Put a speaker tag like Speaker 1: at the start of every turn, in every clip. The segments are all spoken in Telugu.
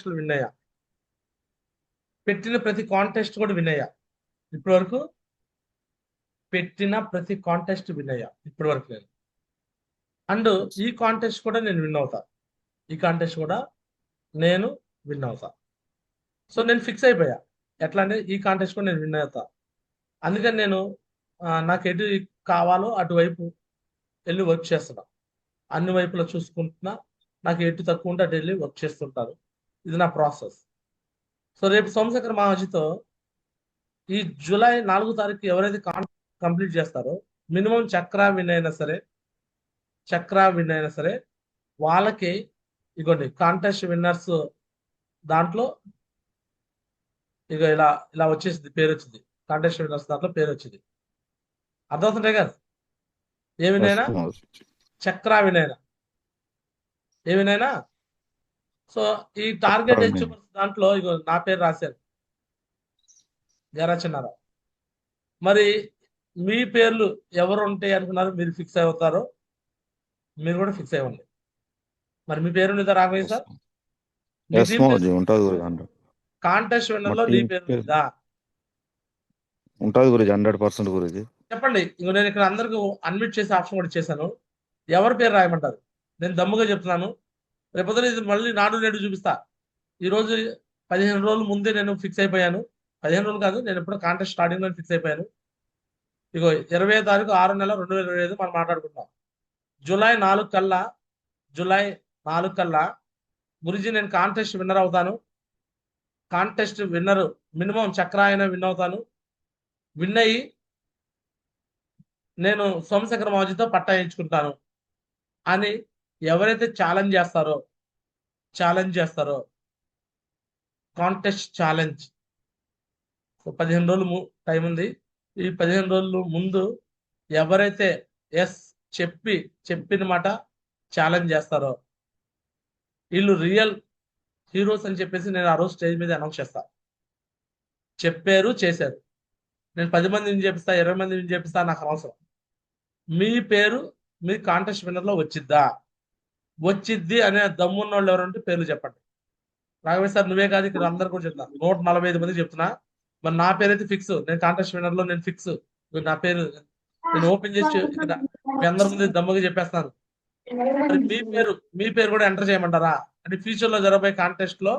Speaker 1: కాంటెస్ట్లు విన్ అయ్యా పెట్టిన ప్రతి కాంటెస్ట్ కూడా విన్ అయ్యా ఇప్పటి వరకు పెట్టిన ప్రతి కాంటెస్ట్ విన్ అయ్యా ఇప్పటి వరకు నేను. అండ్ ఈ కాంటెస్ట్ కూడా నేను విన్ అవుతా. ఈ కాంటెస్ట్ కూడా నేను విన్ అవుతా. సో నేను ఫిక్స్ అయిపోయా. ఎట్లా అంటే ఈ కాంటెస్ట్ కూడా నేను విన్ అవుతా. అందుకని నేను నాకు ఎటు కావాలో అటువైపు వెళ్ళి వర్క్ చేస్తున్నా. అన్ని వైపులా చూసుకుంటున్నా. నాకు ఎటు తక్కువ ఉంటే అటు వెళ్ళి వర్క్ చేస్తుంటాను ఇది నా ప్రాసెస్. సో రేపు సోమశేఖర్ మహాజీతో ఈ జూలై నాలుగో తారీఖు ఎవరైతే కంప్లీట్ చేస్తారో మినిమం చక్ర విన్ అయినా సరే చక్ర విన్ అయినా సరే వాళ్ళకి ఇగోండి కాంటెస్ట్ విన్నర్స్ దాంట్లో ఇక ఇలా ఇలా వచ్చేసింది పేరు వచ్చింది. కాంటెస్ట్ విన్నర్స్ దాంట్లో పేరు వచ్చింది. అర్థమవుతుంటాయి కదా? ఏ వినైనా? చక్ర వినైనా. ఏ వినైనా? సో ఈ టార్గెట్. అచీవర్స్ దాంట్లో ఇగో నా పేరు రాశారు. జరా చిన్నారావు మరి మీ పేర్లు ఎవరు ఉంటాయి అనుకున్నారు? మీరు ఫిక్స్ అవుతారో? మీరు కూడా ఫిక్స్ అవ్వండి మరి మీ పేరు ఉందా రాఘవయ్య సార్? కాంటెస్ట్ విన్నర్లో
Speaker 2: మా
Speaker 1: నీ పేరు
Speaker 2: ఉంటుంది గురించి హండ్రెడ్ పర్సెంట్ గురించి
Speaker 1: చెప్పండి. ఇంకో నేను ఇక్కడ అందరికి అన్మిట్ చేసే ఆప్షన్ కూడా ఇచ్చేసాను. ఎవరి పేరు రాయమంటారు? నేను దమ్ముగా చెప్తున్నాను. రేపొద్దున ఇది మళ్ళీ నాడు నేడు చూపిస్తా. ఈరోజు పదిహేను రోజుల ముందే నేను ఫిక్స్ అయిపోయాను. పదిహేను రోజులు కాదు నేను ఎప్పుడో కాంటెస్ట్ స్టార్టింగ్లో ఫిక్స్ అయిపోయాను. ఇగో ఇరవై తారీఖు ఆరు నెల రెండు వేల ఇరవై ఐదు మనం మాట్లాడుకుంటాం జూలై నాలుగు కల్లా జూలై నాలుగు కల్లా గురించి నేను కాంటెస్ట్ విన్నర్ అవుతాను. కాంటెస్ట్ విన్నర్ మినిమం చక్ర అయినా విన్ అవుతాను. విన్ అయ్యి నేను సోమశేఖర మాజీతో పట్టా ఎంచుకుంటాను. అని ఎవరైతే ఛాలెంజ్ చేస్తారో ఛాలెంజ్ చేస్తారో కాంటెస్ట్ ఛాలెంజ్. సో పదిహేను రోజులు టైం ఉంది. ఈ పదిహేను రోజులు ముందు ఎవరైతే ఎస్ చెప్పి చెప్పిన మాట ఛాలెంజ్ చేస్తారో వీళ్ళు రియల్ హీరోస్ అని చెప్పేసి నేను ఆ రోజు స్టేజ్ మీద అనౌన్స్ చేస్తా. చెప్పారు చేశారు. నేను పది మందిని చేపిస్తా ఇరవై మందిని చేపిస్తా నాకు అవసరం మీ పేరు మీ కాంటెస్ట్ విన్నర్లో వచ్చిద్దా? వచ్చిద్ది అనే దమ్మున్న వాళ్ళు ఎవరంటే పేర్లు చెప్పండి. రాఘవేష్ సార్ నువ్వే కాదు ఇక్కడ అందరు కూడా చెప్తున్నా నూట నలభై ఐదు మంది చెప్తున్నా. మరి నా పేరు అయితే ఫిక్స్. నేను కాంటెస్ట్ విన్నర్లో నేను ఫిక్స్. నా పేరు నేను ఓపెన్ చేసి మీ అందరి ముందు దమ్ముగా చెప్పేస్తాను మీ పేరు మీ పేరు కూడా ఎంటర్ చేయమంటారా? అంటే ఫ్యూచర్లో జరగబోయే కాంటెస్ట్లో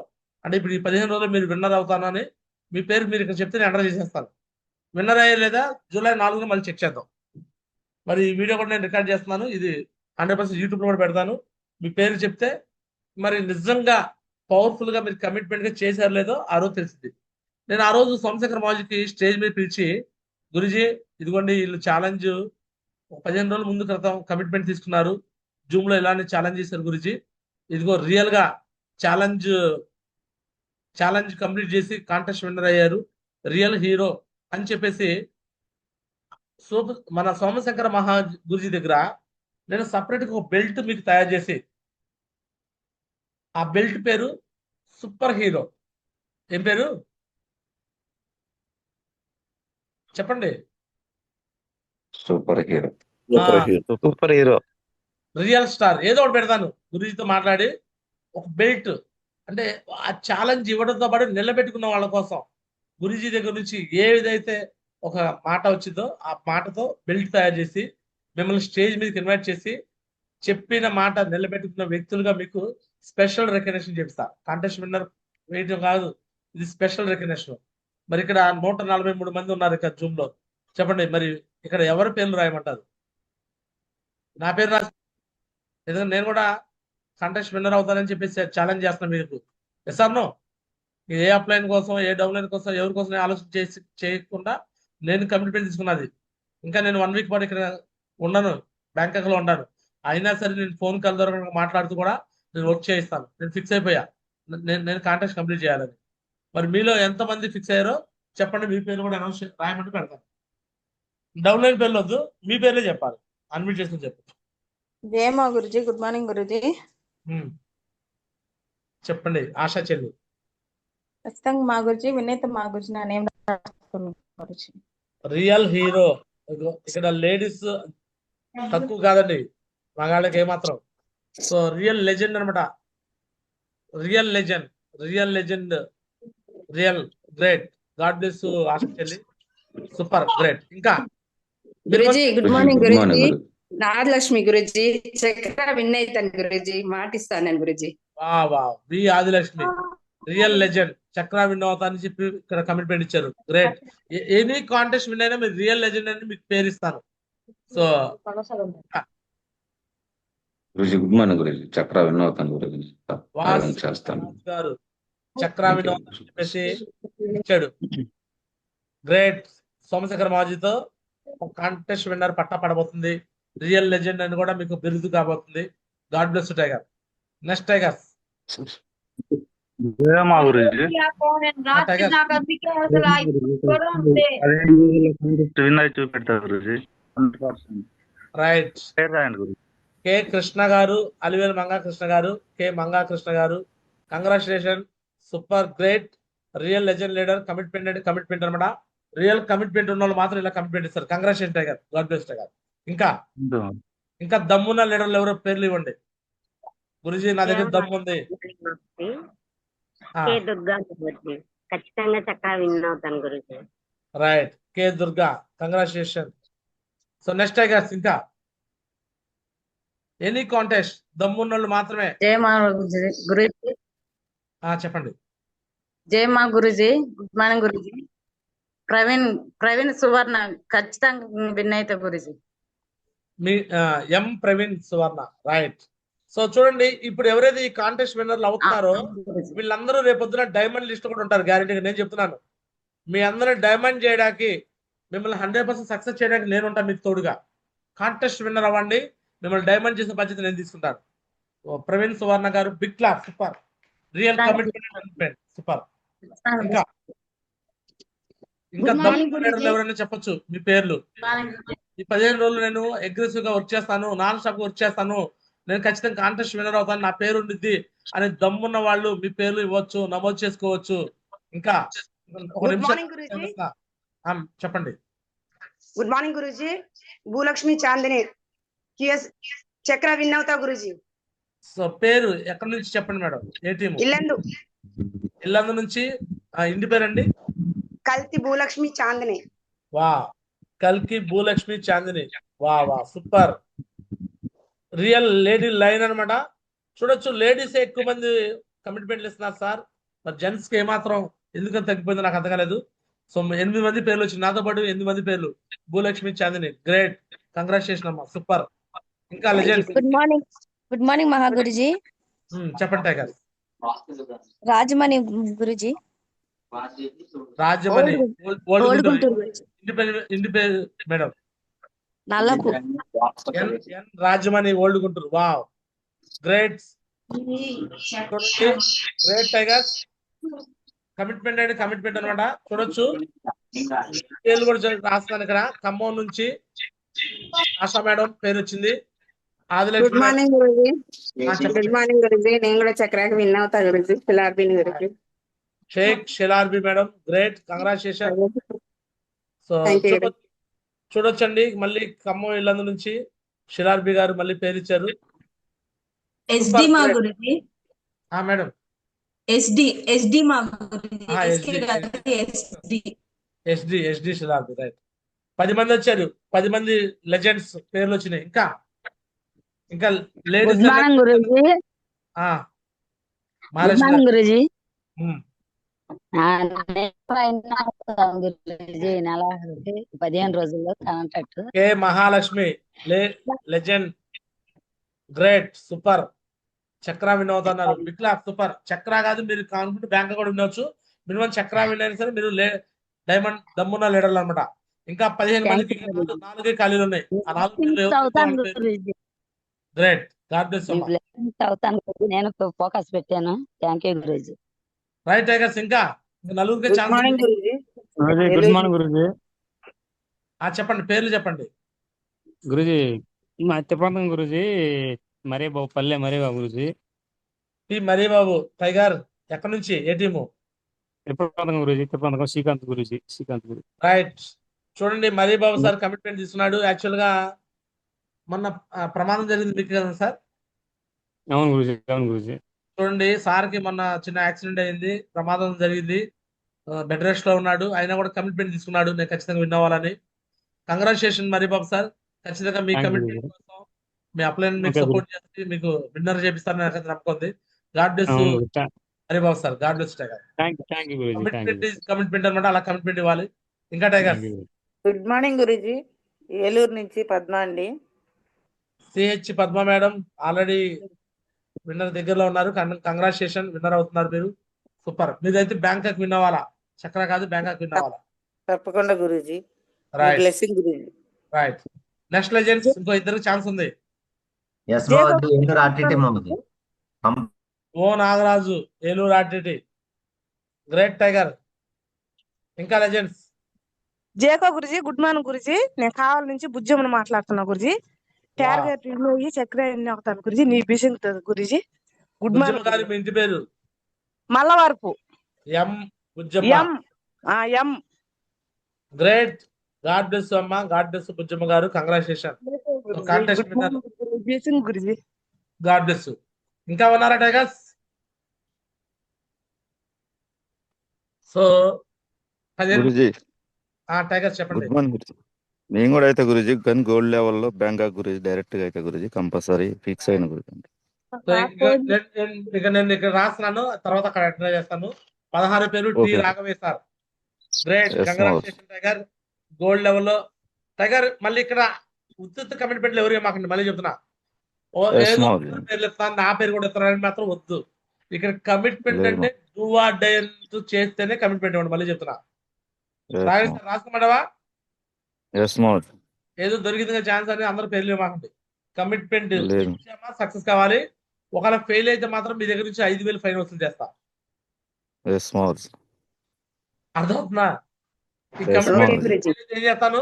Speaker 1: అంటే ఇప్పుడు ఈ పదిహేను రోజులు మీరు విన్నర్ అవుతానని మీ పేరు మీరు ఇక్కడ చెప్తే నేను ఎంటర్ చేసేస్తాను. విన్నర్ అయ్యే లేదా జూలై నాలుగున మళ్ళీ చెక్ చేద్దాం. మరి ఈ వీడియో కూడా నేను రికార్డ్ చేస్తున్నాను. ఇది హండ్రెడ్ పర్సెంట్ యూట్యూబ్లో కూడా పెడతాను. మీ పేరు చెప్తే మరి నిజంగా పవర్ఫుల్గా మీరు కమిట్మెంట్గా చేశారు లేదో ఆ రోజు తెలిసింది. నేను ఆ రోజు సోమశేఖర్ మాజీకి స్టేజ్ మీద పిలిచి గురుజీ ఇదిగోండి వీళ్ళు ఛాలెంజ్ పదిహేను రోజుల ముందు క్రితం కమిట్మెంట్ తీసుకున్నారు. జూమ్లో ఇలానే ఛాలెంజ్ చేశారు గురుజీ. ఇదిగో రియల్గా ఛాలెంజ్ ఛాలెంజ్ కంప్లీట్ చేసి కాంటెస్ట్ విన్నర్ అయ్యారు. రియల్ హీరో అని చెప్పేసి సూపర్ మన సోమశంకర మహా గురుజీ దగ్గర నేను సపరేట్గా ఒక బెల్ట్ మీకు తయారు చేసి ఆ బెల్ట్ పేరు సూపర్ హీరో. ఏం పేరు? చెప్పండి.
Speaker 2: Super hero. Super hero.
Speaker 1: Real star. ఏదో ఒకటి పెడతాను. గురుజీతో మాట్లాడి. ఒక బెల్ట్. అంటే ఆ ఛాలెంజ్ ఇవ్వడంతో పాటు నిలబెట్టుకున్న వాళ్ళ కోసం. గురుజీ దగ్గర నుంచి ఏ విధైతే ఒక మాట వచ్చిందో ఆ మాటతో బెల్ట్ తయారు చేసి మిమ్మల్ని స్టేజ్ మీదకి ఇన్వైట్ చేసి చెప్పిన మాట నిలబెట్టుకున్న వ్యక్తులుగా మీకు స్పెషల్ రికగ్నేషన్ చేపిస్తా. కాంటెస్ట్ విన్నర్ వేయడం కాదు ఇది స్పెషల్ రికగ్నేషన్. మరి ఇక్కడ నూట నలభై మూడు మంది ఉన్నారు ఇక్కడ జూమ్లో. చెప్పండి మరి ఇక్కడ ఎవరి పేర్లు రాయమంటారు? నా పేరు రాసి ఎందుకంటే నేను కూడా కంటెస్ట్ విన్నర్ అవుతానని చెప్పేసి ఛాలెంజ్ చేస్తున్నాను మీకు. ఎస్ నో ఏ అప్లైన్ కోసం ఏ డౌన్లైన్ కోసం ఎవరి కోసం ఆలోచన చేసి చేయకుండా నేను కమిట్మెంట్ తీసుకున్నది. ఇంకా నేను వన్ వీక్ పాటు ఇక్కడ ఉండను బ్యాంకాక్లో ఉన్నాను. అయినా సరే నేను ఫోన్ కాల్ ద్వారా మాట్లాడుతూ కూడా నేను వర్క్ చేయిస్తాను. నేను ఫిక్స్ అయిపోయా. నేను నేను కాంటాక్ట్ కంప్లీట్ చేయాలని. మరి మీలో ఎంతమంది ఫిక్స్ అయ్యారో చెప్పండి. మీ పేరు కూడా అనౌన్స్ రాయమంటే పెడతాను. డౌన్లైన్ పేర్లు వద్దు. మీ పేర్లే చెప్పాలి. అన్మిట్ చేసుకుని చెప్పు.
Speaker 3: జయమా గురుజీ గుడ్ మార్నింగ్ గురుజీ.
Speaker 1: చెప్పండి. ఆశా చెల్లి.
Speaker 3: ఖచ్చితంగా మా గురుజీ వినీత మా గురుజీ నా నేమ్
Speaker 1: రియల్ హీరో. ఇక్కడ లేడీస్ తక్కువ కాదండి. మగాళ్ళకి ఏమాత్రం. సో రియల్ లెజెండ్ అనమాట real legend real legend real great. God bless ఆస్ట్రేలి super great. ఇంకా
Speaker 4: Guruji good morning Guruji.
Speaker 2: Guru
Speaker 4: Nagalakshmi Guruji Chakra win అవుతాను గురుజీ. మాటిస్తాను నేను గురుజీ.
Speaker 1: వా వా వి Adilakshmi. Real legend Chakra win అని చెప్పి ఇక్కడ కమిట్మెంట్ ఇచ్చారు. గ్రేట్. ఎనీ కాంటెస్ట్ విన్ అయినా మీరు రియల్ లెజెండ్ అని మీకు పేరు ఇస్తాను so
Speaker 2: Guruji good morning Guruji Chakra win అవుతాను గురుజీ
Speaker 1: వాస్
Speaker 2: ప్రయోగం చేస్తాను.
Speaker 1: గారు చక్ర విన్ అవుతా అని చెప్పేసి ఇచ్చాడు. గ్రేట్ సోమశేఖర్ మాజీతో కాంటెస్ట్ విన్నర్ పట్టా పడబోతుంది. రియల్ లెజెండ్ అని కూడా మీకు బిరుదు కాబోతుంది. గాడ్ బ్లెస్ టైగర్ నెక్స్ట్
Speaker 5: గురించి.
Speaker 1: టైగర్
Speaker 5: చూపెడతారు
Speaker 1: రైట్
Speaker 5: పేరు రాయండి గురు
Speaker 1: కె కృష్ణ గారు అలివేలు మంగా కృష్ణ గారు కె మంగా కృష్ణ గారు. Congratulation super great real legend leader commitment commitment అనమాట రియల్ కమిట్మెంట్ ఉన్న వాళ్ళు మాత్రం ఇలా కమిట్మెంట్ ఇస్తారు. Congratulation tiger god bless tiger ఇంకా? ఇంకా దమ్మున్న లీడర్లు ఎవరో పేర్లు ఇవ్వండి. గురుజీ నా దగ్గర దమ్ము ఉంది.
Speaker 6: కే దుర్గా గురుజీ ఖచ్చితంగా చక్కగా విన్ అవుతాను Guruji.
Speaker 1: Right K Durga. Congratulation so next tigers ఇంకా? ఎనీ కాంటెస్ట్ దమ్మున్న వాళ్ళు మాత్రమే.
Speaker 3: జయ మా గురుజీ
Speaker 1: చెప్పండి.
Speaker 3: జయ మా గురుజీ గుడ్ మార్నింగ్ గురుజీ. ప్రవీణ్ ప్రవీణ్ సువర్ణ ఖచ్చితంగా విన్ అయితే గురుజీ.
Speaker 1: మీ M Praveen Suvarna right. So చూడండి ఇప్పుడు ఎవరైతే ఈ కాంటెస్ట్ విన్నర్లు అవుతున్నారో వీళ్ళందరూ రేపొద్దున డైమండ్ లిస్ట్ కూడా ఉంటారు గ్యారెంటీగా నేను చెప్తున్నాను. మీ అందరిని డైమండ్ చేయడానికి మిమ్మల్ని హండ్రెడ్ పర్సెంట్ సక్సెస్ చేయడానికి నేను ఉంటాను మీకు తోడుగా. కాంటెస్ట్ విన్నర్ అవ్వండి. మిమ్మల్ని డైమండ్ చేసే బాధ్యత నేను తీసుకుంటాను. ప్రవీణ్ సువర్ణ గారు big class super. Real. Commitment super. ఇంకా. ఇంకా. ఎవరైనా చెప్పొచ్చు మీ పేర్లు. ఈ పదిహేను రోజులు నేను అగ్రెసివ్గా వర్క్ చేస్తాను నాన్ స్టాప్ వర్క్ చేస్తాను. నేను ఖచ్చితంగా కాంటెస్ట్ విన్నర్ అవుతాను నా పేరు ఉండిద్ది అని దమ్మున్న వాళ్ళు మీ పేర్లు ఇవ్వచ్చు నమోదు చేసుకోవచ్చు. ఇంకా ఒక నిమిషం చెప్పండి.
Speaker 7: Good morning Guruji. Bhulakshmi Chandini Chakra win అవుతా గురుజీ.
Speaker 1: సో పేరు ఎక్కడి నుంచి చెప్పండి మేడం? ఏ టీము?
Speaker 7: ఇల్లందు.
Speaker 1: ఇల్లందు నుంచి ఇంటి పేరండి?
Speaker 7: కల్తి భూలక్ష్మి చాందిని.
Speaker 1: వా కల్కి భూలక్ష్మి చాందిని. వా వా సూపర్. రియల్ లేడీ లైన్ అన్నమాట. చూడొచ్చు లేడీస్ ఎక్కువ మంది కమిట్మెంట్లు ఇస్తున్నారు సార్. మరి జెంట్స్కి ఏమాత్రం ఎందుకని తగ్గిపోయిందో నాకు అర్థం కాలేదు. సో ఎనిమిది మంది పేర్లు వచ్చి నాతో పాటు ఎనిమిది మంది పేర్లు. భూలక్ష్మి చాందిని. గ్రేట్. కంగ్రాచులేషన్ అమ్మా. సూపర్. ఇంకా legend
Speaker 8: good morning. Good morning మహా గురుజీ.
Speaker 1: చెప్పండి టైగర్.
Speaker 8: రాజమణి గురుజీ.
Speaker 1: రాజమణి ఓల్డ్ గుంటూరు పేరు madam.
Speaker 8: Nallapu.
Speaker 1: Rajamani old Guntur. Wow. Great. Great tigers commitment అంటే కమిట్మెంట్ అన్నమాట. చూడొచ్చు. పేర్లు కూడా రాస్తున్నాను ఇక్కడ. ఖమ్మం నుంచి ఆశా మేడం పేరు వచ్చింది
Speaker 9: good
Speaker 1: Adilakshmi madam.
Speaker 9: Morning Guruji.
Speaker 1: ఆ, చెప్పండి.
Speaker 9: Good morning Guruji. నేను కూడా చక్రాకి విన్ అవుతా గురుజీ. ఫిలార్బిన్ గురుజీ
Speaker 1: షేక్ షెలార్బి మేడం గ్రేట్. కంగ్రాచులేషన్ సో చూడొచ్చండి. మళ్ళీ ఖమ్మం ఇల్లందు నుంచి షిలార్బి గారు మళ్ళీ పేరు ఇచ్చారు
Speaker 10: ఎస్డి మా
Speaker 1: Super.
Speaker 10: గురుజీ.
Speaker 1: ఆ మేడం.
Speaker 10: ఎస్డి ఎస్డి మా గురుజీ.
Speaker 1: ఆ,
Speaker 10: ఎస్కే
Speaker 1: SD.
Speaker 10: కాదు ఎస్డి
Speaker 1: ఎస్డి ఎస్డి షిలార్బి రైట్ పది మంది వచ్చారు. పది మంది లెజెండ్స్ పేర్లు వచ్చినాయి. ఇంకా ఇంకా లేడీస్
Speaker 8: గురుజీ. పదిహేను రోజుల్లో
Speaker 1: K Mahalakshmi legend great super. Chakra win అవుతున్నారు బిక్లా సూపర్. చక్రా కాదు మీరు కానుకుంటే బ్యాంక్ కూడా వినవచ్చు మినిమం చక్రా విన్ అయినా సరే మీరు డైమండ్ దమ్మున్న లీడర్లు అనమాట ఇంకా పదిహేను మందికి. నాలుగే ఖాళీలు ఉన్నాయి. ఆ నాలుగు గ్రేట్ గాడ్ బ్లెస్
Speaker 8: అవుతాను గురుజీ నేను ఫోకస్ పెట్టాను. థ్యాంక్ యూ గురుజీ.
Speaker 1: రైట్ టైగర్స్ ఇంకా నలుగురికి
Speaker 9: గుడ్ మార్నింగ్ గురుజీ.
Speaker 5: గురుజీ గుడ్ మార్నింగ్ గురుజీ.
Speaker 1: ఆ చెప్పండి పేర్లు చెప్పండి.
Speaker 5: గురుజీ మా తిప్పంతం గురుజీ మరే బాబు పల్లె మరే బాబు గురుజీ?
Speaker 1: పి మరీ బాబు టైగర్ ఎక్కడి నుంచి? ఏ టీము
Speaker 5: తిప్పంతం గురుజీ తిప్పంతం శ్రీకాంత్ గురుజీ శ్రీకాంత్ గురు
Speaker 1: రైట్ చూడండి మరీ బాబు సార్ కమిట్మెంట్ తీసుకున్నాడు. యాక్చువల్గా మొన్న ప్రమాదం జరిగింది మీకు కదా సార్?
Speaker 5: అవును గురుజీ అవును గురుజీ.
Speaker 1: చూడండి సార్కి మొన్న చిన్న యాక్సిడెంట్ అయింది ప్రమాదం జరిగింది. బెడ్ రెస్ట్లో ఉన్నాడు అయినా కూడా కమిట్మెంట్ తీసుకున్నాడు నేను ఖచ్చితంగా విన్ అవ్వాలని. కంగ్రాచులేషన్ మరి బాబు సార్. ఖచ్చితంగా మీ కమిట్మెంట్. కోసం మీ అప్లైన్ మీకు సపోర్ట్ చేసి మీకు విన్నర్ చేపిస్తారని నాకు నమ్మకం ఉంది. God bless Hari Babu sir god bless tiger. Commitment commitment అనమాట అలా కమిట్మెంట్ ఇవ్వాలి. ఇంకా tiger.
Speaker 9: Good morning Guruji. Eluru నుంచి పద్మ అండి.
Speaker 1: CH Padma madam already winner దగ్గరలో ఉన్నారు. కంగ్రాచులేషన్ విన్నర్ అవుతున్నారు మీరు. సూపర్. మీదైతే బ్యాంకాక్ విన్ అవ్వాలా? చక్ర కాదు బ్యాంకాక్ విన్ అవ్వాలా?
Speaker 9: తప్పకుండా గురుజీ.
Speaker 1: రైట్
Speaker 9: బ్లెస్సింగ్ గురుజీ.
Speaker 1: రైట్ నెక్స్ట్ లెజెండ్స్ ఇంకో ఇద్దరికి ఛాన్స్ ఉంది. ఓ నాగరాజు ఏలూరు ఆర్టిటి గ్రేట్ టైగర్ ఇంకా లెజెండ్స్
Speaker 11: జేకో గురుజీ గుడ్ మార్నింగ్ గురుజీ. నేను కావాల నుంచి బుజ్జమ్మని మాట్లాడుతున్నా గురుజీ. టార్గెట్ రిమూవ్ అయ్యి చక్ర అవుతాను గురుజీ నీ బిసింగ్ గురుజీ. గుడ్ మార్నింగ్
Speaker 1: గారి మీ ఇంటి పేరు.
Speaker 11: మల్లవరపు.
Speaker 1: ఎం బుజ్జమ్మ
Speaker 11: ఎం ఆ ఎం.
Speaker 1: గ్రేట్ గాడ్ బ్లెస్ అమ్మ. గాడ్ బ్లెస్ బుజ్జమ్మ గారు. కంగ్రాచులేషన్ కాంటెస్ట్
Speaker 11: బిసింగ్ గురుజీ.
Speaker 1: గాడ్ బ్లెస్ ఇంకా ఉన్నారా టైగర్స్ సో పదిహేను
Speaker 2: గురుజీ.
Speaker 1: ఆ, టైగర్స్ చెప్పండి.
Speaker 2: Good morning Guruji. నేను కూడా అయితే గురుజీ కానీ గోల్డ్ లెవెల్లో బ్యాంకాక్ గురుజీ డైరెక్ట్గా అయితే గురుజీ కంపల్సరీ ఫిక్స్ అయిన గురుజీ
Speaker 1: సో ఇక నేను- నేను- ఇక నేను ఇక్కడ రాస్తున్నాను తర్వాత అక్కడ ఎంటర్ చేస్తాను. పదహారు పేరు టి
Speaker 2: Okay.
Speaker 1: రాఘవే sir. Great
Speaker 2: Yes,
Speaker 1: congratulation tiger gold లెవెల్లో. టైగర్ మళ్ళీ ఇక్కడ ఉత్తుత్త కమిట్మెంట్లు ఎవరు మాకండి? మళ్ళీ చెప్తున్నా. ఓ
Speaker 2: Yes,
Speaker 1: ఏదో. అందరి పేర్లు ఇస్తాను నా పేరు కూడా ఇస్తానని మాత్రం వద్దు. ఇక్కడ కమిట్మెంట్
Speaker 2: లేదు,
Speaker 1: అంటే డూ ఆర్ డై చేస్తేనే కమిట్మెంట్ ఇవ్వండి మళ్ళీ చెప్తున్నా. సార్ రాసుకోమంటావా ఏదో దొరికిందిగా ఛాన్స్ అని అందరు పేర్లు మాకండి కమిట్మెంట్. సక్సెస్ కావాలి. ఒకవేళ ఫెయిల్ అయితే మాత్రం మీ దగ్గర నుంచి ఐదు వేలు ఫైన్ వసూలు చేస్తా. అర్థమవుతుందా? ఏం చేస్తాను?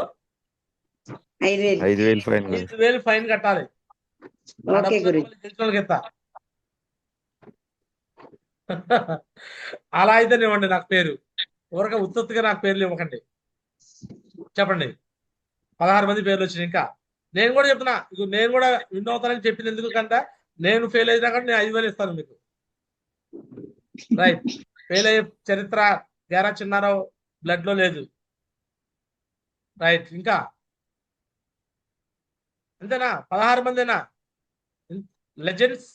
Speaker 7: ఐదు వేలు.
Speaker 2: ఫైన్
Speaker 1: కట్టాలి. అలా అయితే ఇవ్వండి నాకు పేరు. ఊరక ఉత్తుత్తుగా నాకు పేర్లు ఇవ్వకండి. చెప్పండి. పదహారు మంది పేర్లు వచ్చినాయి ఇంకా. నేను కూడా చెప్తున్నా ఇగో నేను కూడా విన్ అవుతానని చెప్పింది ఎందుకు కంట నేను ఫెయిల్ అయినా కూడా నేను ఐదు వేలు ఇస్తాను మీకు. రైట్ ఫెయిల్ అయ్యే చరిత్ర గేరా చిన్నారావు బ్లడ్లో లేదు. రైట్ ఇంకా. అంతేనా? పదహారు మందేనా? లెజెండ్స్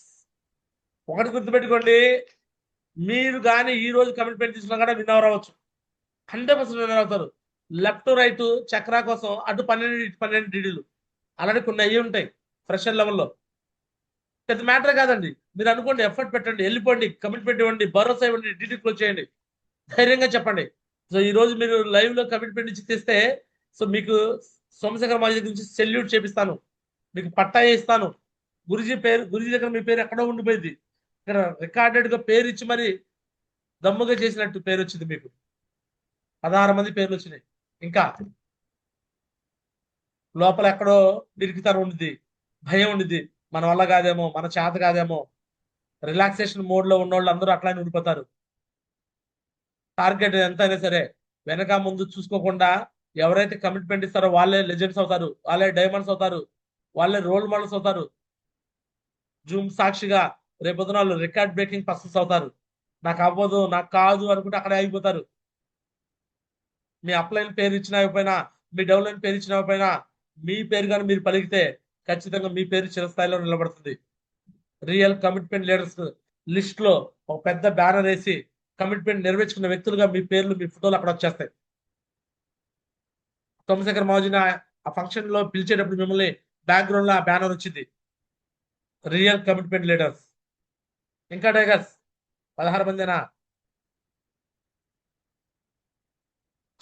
Speaker 1: ఒకటి గుర్తుపెట్టుకోండి మీరు కానీ ఈ రోజు కమిట్మెంట్ తీసుకున్నా కూడా విన్ అవ్వచ్చు. హండ్రెడ్ పర్సెంట్ విన్ అవుతారు. లెఫ్ట్ రైట్ చక్రా కోసం అటు పన్నెండు ఇటు పన్నెండు డిడీలు అలాంటి కొన్ని అయ్యి ఉంటాయి ఫ్రెషర్ లెవెల్లో. పెద్ద మ్యాటర్ కాదండి. మీరు అనుకోండి ఎఫర్ట్ పెట్టండి వెళ్ళిపోండి కమిట్మెంట్ ఇవ్వండి భరోసా ఇవ్వండి డిడీ క్లోజ్ చేయండి. ధైర్యంగా చెప్పండి. సో ఈ రోజు మీరు లైవ్లో కమిట్మెంట్ ఇచ్చి తెస్తే సో మీకు సోమశేఖర్ మాజీ దగ్గర నుంచి సెల్యూట్ చేపిస్తాను. మీకు పట్టా ఇస్తాను. గురుజీ పేరు గురుజీ దగ్గర మీ పేరు ఎక్కడో ఉండిపోయింది. ఇక్కడ రికార్డెడ్గా పేరు ఇచ్చి మరి దమ్ముగా చేసినట్టు పేరు వచ్చింది మీకు. పదహారు మంది పేర్లు వచ్చినాయి. ఇంకా లోపల ఎక్కడో నిరికితనం ఉండిది భయం ఉండిది మన వల్ల కాదేమో మన చేత కాదేమో. రిలాక్సేషన్ మోడ్లో ఉన్న వాళ్ళు అందరూ అట్లానే ఉండిపోతారు. టార్గెట్ ఎంతైనా సరే వెనక ముందు చూసుకోకుండా ఎవరైతే కమిట్మెంట్ ఇస్తారో వాళ్ళే లెజెండ్స్ అవుతారు వాళ్ళే డైమండ్స్ అవుతారు వాళ్ళే రోల్ మోడల్స్ అవుతారు. జూమ్ సాక్షిగా రేపొద్దున వాళ్ళు రికార్డ్ బ్రేకింగ్ పర్సన్స్ అవుతారు. నాకు అవ్వదు నాకు కాదు అనుకుంటే అక్కడే అయిపోతారు మీ అప్లైన్ పేరు ఇచ్చినా ఇవ్వకపోయినా మీ డౌన్లైన్ పేరు ఇచ్చినా ఇవ్వకపోయినా మీ పేరు కానీ మీరు పలికితే ఖచ్చితంగా మీ పేరు చిరస్థాయిలో నిలబడుతుంది. రియల్ కమిట్మెంట్ లీడర్స్ లిస్ట్లో ఒక పెద్ద బ్యానర్ వేసి కమిట్మెంట్ నెరవేర్చుకున్న వ్యక్తులుగా మీ పేర్లు మీ ఫోటోలు అక్కడ వచ్చేస్తాయి. సోమశేఖర్ మహాజన్ ఆ ఫంక్షన్లో పిలిచేటప్పుడు మిమ్మల్ని బ్యాక్గ్రౌండ్లో ఆ బ్యానర్ వచ్చింది. రియల్ కమిట్మెంట్ లీడర్స్ ఇంకా టైగర్స్ పదహారు మందినా?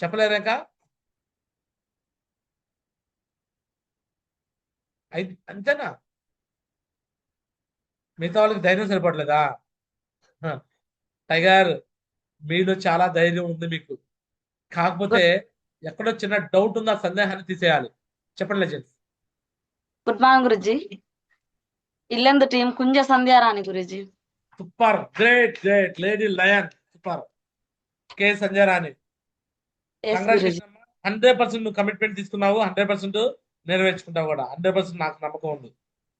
Speaker 1: చెప్పలేరు ఇంకా ఐదు అంతేనా? మిగతా వాళ్ళకి ధైర్యం సరిపడలేదా. టైగర్ మీలో చాలా ధైర్యం ఉంది మీకు. కాకపోతే ఎక్కడో చిన్న డౌట్ ఉంది ఆ సందేహాన్ని తీసేయాలి. చెప్పండి legends.
Speaker 8: Good morning Guruji. Yellandu team Kunja Sandhyarani Guruji.
Speaker 1: Super. Great great. Lady lion. Super. K Sanjay Rani
Speaker 8: yes Guruji
Speaker 1: hundred percent నువ్వు కమిట్మెంట్ తీసుకున్నావు హండ్రెడ్ పర్సెంట్ నెరవేర్చుకుంటావు కూడా. హండ్రెడ్ పర్సెంట్ నాకు నమ్మకం ఉంది.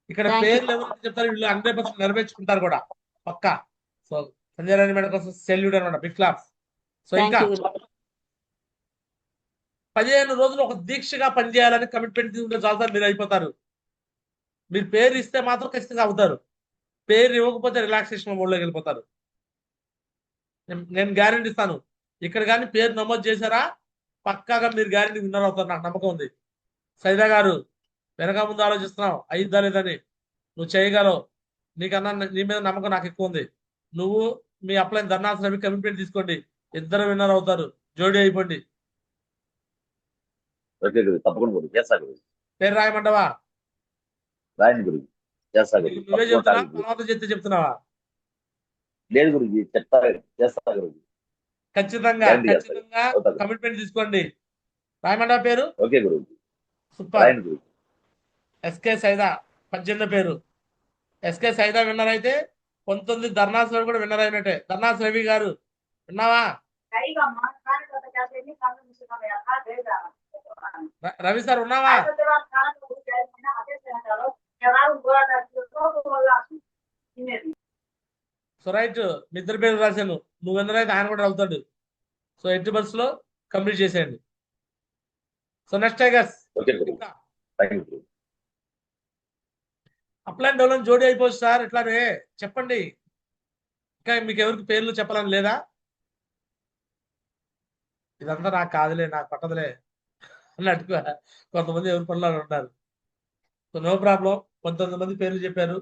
Speaker 1: ఇక్కడ. పేర్లు ఎవరు చెప్తారు వీళ్ళు హండ్రెడ్ పర్సెంట్ నెరవేర్చుకుంటారు కూడా. పక్కా. సో సంజయ్ రాణి మేడం కోసం సెల్యూట్ అనమాట బిగ్ క్లాప్స్ సో ఇంకా పదిహేను రోజులు ఒక దీక్షగా పనిచేయాలని కమిట్మెంట్ తీసుకుంటే చాలు మీరు అయిపోతారు. మీరు పేరు ఇస్తే మాత్రం ఖచ్చితంగా అవుతారు. పేరు ఇవ్వకపోతే రిలాక్సేషన్ మోడ్లోకి వెళ్ళిపోతారు. నేను గ్యారెంటీ ఇస్తాను. ఇక్కడ కానీ పేరు నమోదు చేశారా? పక్కాగా మీరు గ్యారెంటీ విన్నర్ అవుతారు. నాకు నమ్మకం ఉంది. సైదా గారు వెనక ముందు ఆలోచిస్తున్నావు. అయిద్దా లేదని నువ్వు చేయగలవు. నీకన్నా నీ మీద నమ్మకం నాకు ఎక్కువ ఉంది. నువ్వు మీ అప్లై ధర్నాథ్ రవి కమిట్మెంట్ తీసుకోండి. ఇద్దరు విన్నర్ అవుతారు. జోడీ అయిపోండి. పేరు రాయమంటావా? నువ్వే చెప్తున్నా. తర్వాత చెప్తే చెప్తున్నావా?
Speaker 12: లేదు గురుజీ చెప్తా చేస్తా గురుజీ
Speaker 1: ఖచ్చితంగా ఖచ్చితంగా. కమిట్మెంట్ తీసుకోండి. రాయమంటావా పేరు?
Speaker 12: Okay
Speaker 1: super. ఎస్కే సైదా పద్దెనిమిది పేరు. ఎస్కే సైదా విన్నర్ అయితే పంతొమ్మిది ధర్నాస్ రవి కూడా విన్నర్ అయినట్టే. ధర్నాస్ రవి గారు విన్నావా? రవి సార్ ఉన్నావా? సో రైట్ మీ ఇద్దరు పేరు రాశాను. నువ్వు విన్నర్ అయితే ఆయన కూడా అవుతాడు. సో ఎట్టి బస్సులో కంప్లీట్ చేసేయండి. సో నెక్స్ట్ టైగర్స్
Speaker 12: ఓకే గురు థ్యాంక్ యూ గురు
Speaker 1: అప్లై అండ్ డౌన్లోడ్ జోడీ అయిపోవచ్చు సార్. ఇట్లానే చెప్పండి. ఇంకా మీకు ఎవరికి పేర్లు చెప్పాలని లేదా? ఇదంతా నాకు కాదులే నాకు పట్టదులే అన్నట్టుగా కొంతమంది ఎవరి పనులు ఉన్నారు సో నో ప్రాబ్లం. కొంతమంది మంది పేర్లు చెప్పారు.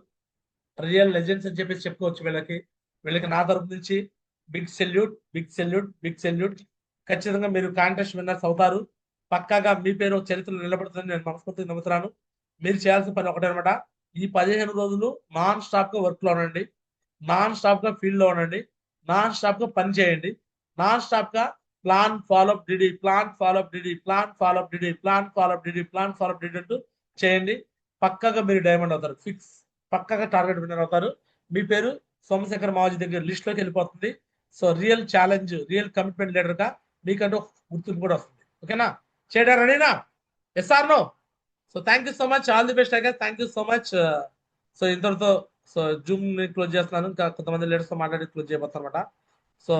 Speaker 1: రియల్ లెజెండ్స్ అని చెప్పేసి చెప్పుకోవచ్చు వీళ్ళకి. వీళ్ళకి నా తరపు నుంచి big salute big salute big salute ఖచ్చితంగా మీరు కాంటెస్ట్ విన్నర్స్ అవుతారు. పక్కాగా మీ పేరు చరిత్రలో నిలబడుతుందని నేను మనస్ఫూర్తిగా నమ్ముతున్నాను. మీరు చేయాల్సిన పని ఒకటే అనమాట ఈ పదిహేను రోజులు నాన్ స్టాప్గా వర్క్లో ఉండండి. నాన్ స్టాప్గా ఫీల్డ్లో ఉండండి. నాన్ స్టాప్గా పని చేయండి. నాన్ స్టాప్గా plan follow up DD plan follow up DD plan follow up DD plan follow up DD plan follow up DD అంటూ చేయండి. పక్కగా మీరు డైమండ్ అవుతారు. ఫిక్స్ పక్కగా టార్గెట్ విన్నర్ అవుతారు మీ పేరు సోమశేఖర్ మావజీ దగ్గర లిస్ట్లోకి వెళ్ళిపోతుంది. So real challenge real commitment లీడర్గా మీకంటూ గుర్తింపు కూడా వస్తుంది. ఓకేనా? చేయడం రెడీనా yes or no so thank you so much all the best I thank you so much so ఇంతటితో సో జూమ్ని క్లోజ్ చేస్తున్నాను. ఇంకా కొంతమంది లీడర్స్తో మాట్లాడి క్లోజ్ చేయబోతాను అనమాట సో